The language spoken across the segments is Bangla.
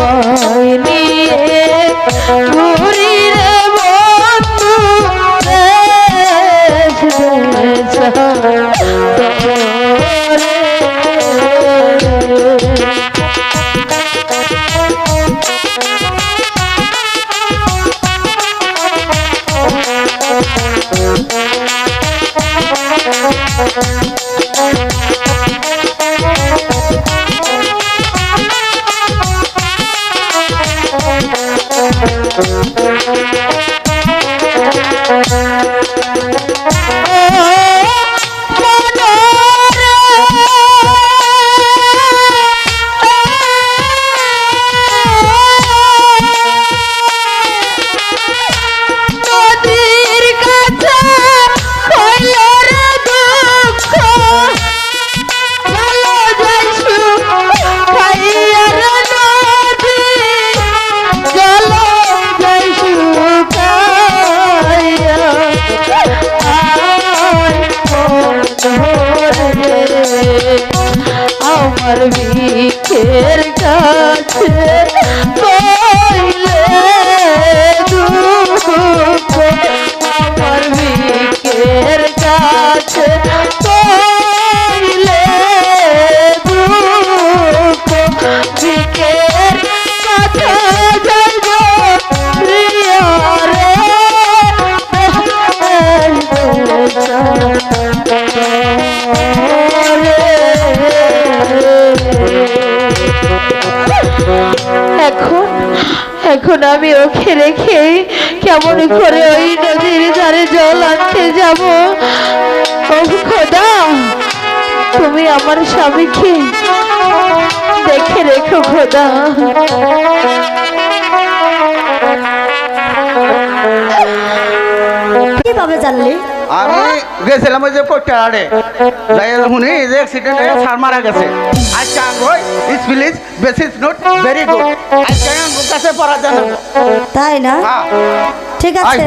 তোমায় নিয়ে ঘুরি রে বন্ধু Thank you. নদীর ভিখের কাছে পাইলে দুঃখ আমার ভিখের কাছে পাইলে দুঃখ ভিখের কাছে যাইব প্রিয় এখন এখন আমি ওকে রেখে কেমন করে ওই নদীর ধারে জল আনতে যাব? খোদা, তুমি আমার স্বামীকে দেখে রেখো খোদা। কীভাবে জানলি? আমি গেছিলাম ওই যে কোটারে যাই শুনি যে অ্যাক্সিডেন্টে সার মারা গেছে। আচ্ছা ওই স্পিলিশ বেসিস নোট ভেরি গুড। আচ্ছা আমার কাছে পড়া জানো তাই না? হ্যাঁ। ঠিক আছে।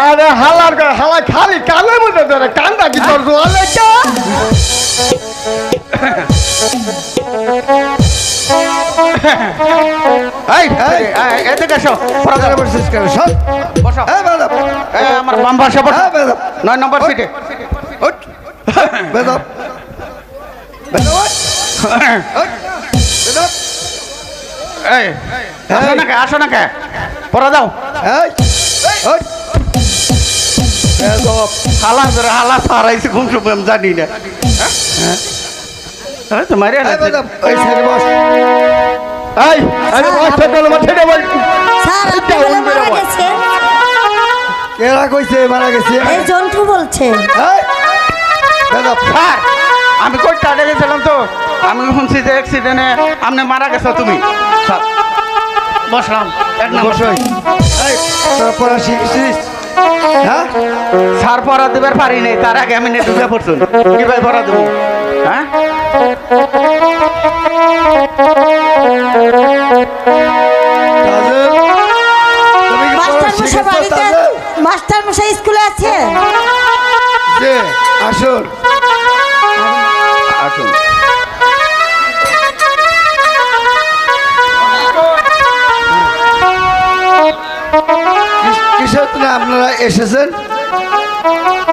আরে হালার হালা খালি কানের মধ্যে ধরে কান্দা কি তোর জোয়ালে? এই এই, এদিকে এসো। পড়া বসিস কেন সব বসো। হ্যাঁ বেদব। আমার বাম পাশে বসো। হ্যাঁ বেদব। নয় নম্বর সিটে। উঠ বেদব। বেদব। বেদব এই আসো না কে আসো না কে পড়া যাও। এই উঠ বেদব। হালা হালা সারাইছে ঘুম শুভ আমি জানি না? হ্যাঁ? তোমার এই আরে ছোট মাঠে দে বল স্যার আপনি বলে মারা গেছে। কেরা কইছে মারা গেছে? এই জন্টু বলছে। এই স্যার আমি কোর্টে আটে গেছিলাম তো? আমি শুনছি যে অ্যাক্সিডেন্টে আপনি মারা গেছো তুমি। স্যার, বসলাম। এক নম্বর। বসই এই তোরা পড়া শিখছিস? হ্যাঁ? সার পড়া দেবার পারি নাই তার আগে আমি নেটে ঢুকে পড়ছুন কীভাবে পড়া দেবো? হ্যাঁ? মাস্টার মশাই মাস্টার স্কুলে আছে? যে আসুন। আসুন। কিসের আপনারা এসেছেন?